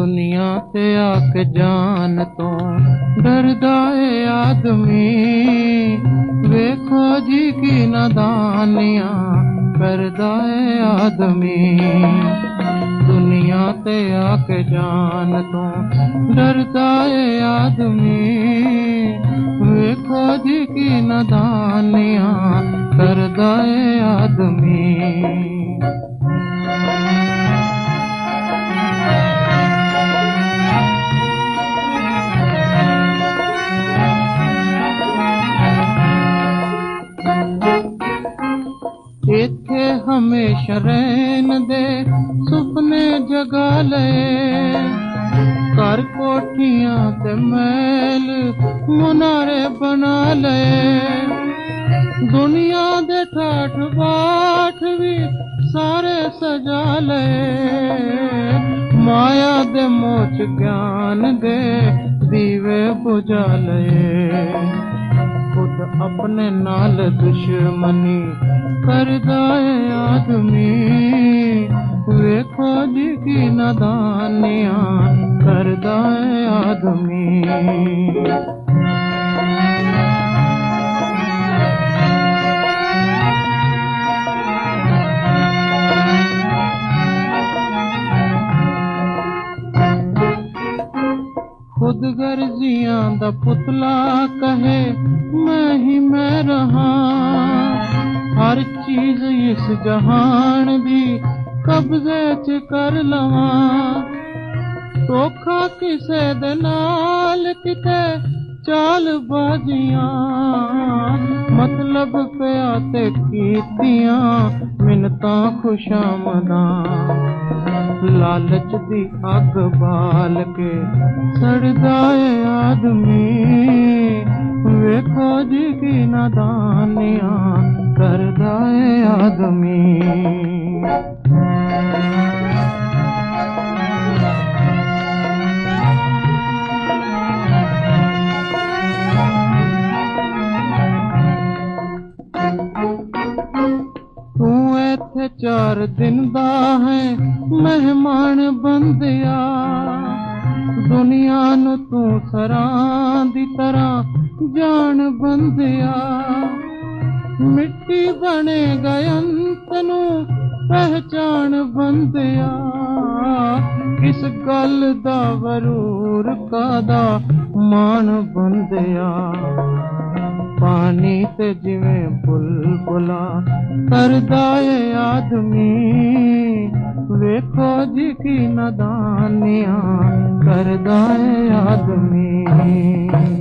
دنیا تے آ جان تو ڈردا اے آدمی۔ ویکھو جی کی ندانیاں کردا اے آدمی۔ دنیا تے آ جان تو ڈردا اے آدمی۔ ویکھو جی کی ندانیاں کردا اے آدمی۔ ਹਮੇਸ਼ਾ ਰਹਿਣ ਦੇ ਸੁਪਨੇ ਜਗਾ ਲਏ। ਘਰ ਕੋਠੀਆਂ ਤੇ ਮਹਿਲ ਮੁਨਾਰੇ ਬਣਾ ਲਏ। ਦੁਨੀਆ ਦੇ ਠਾਠ ਬਾਠ ਵੀ ਸਾਰੇ ਸਜਾ ਲਏ। ਮਾਇਆ ਦੇ ਮੋਚ ਗਿਆਨ ਦੇ ਦੀਵੇ ਬੁਝਾ ਲਏ। اپنے نال دشمنی کردا ہے آدمی۔ ویکھو جی کی ندانیاں کردا ہے آدمی۔ خود گرزیاں دا پتلا کہے، میں ہی میں رہا۔ ہر چیز اس جہان دی قبضے چ کر لواں۔ دھوکھا کسے دے کتے چال بازیاں۔ مطلب پیا تے کیتیاں، منتاں خوشامداں۔ لالچ دی اگ بال کے سڑدا آدمی ویکھو جی کی نادانیاں کردا ہے آدمی ਇੱਥੇ ਚਾਰ ਦਿਨ ਦਾ ਹੈ, ਮਹਿਮਾਨ ਬੰਦਿਆ। ਦੁਨੀਆ ਨੂੰ ਤੂੰ ਸਰਾਂ ਦੀ ਤਰ੍ਹਾਂ ਜਾਣ ਬੰਦਿਆ। ਮਿੱਟੀ ਬਣੇ ਗਯੰਤ ਨੂੰ ਪਹਿਚਾਨ ਬੰਦਿਆ। ਇਸ ਗੱਲ ਦਾ ਵਰੂਰ ਕਾਦਾ ਮਾਣ ਬੰਦਿਆ। پانی تے جویں بل بلا کردا اے آدمی۔ ویکھو جی کی ندانیاں کردائے آدمی۔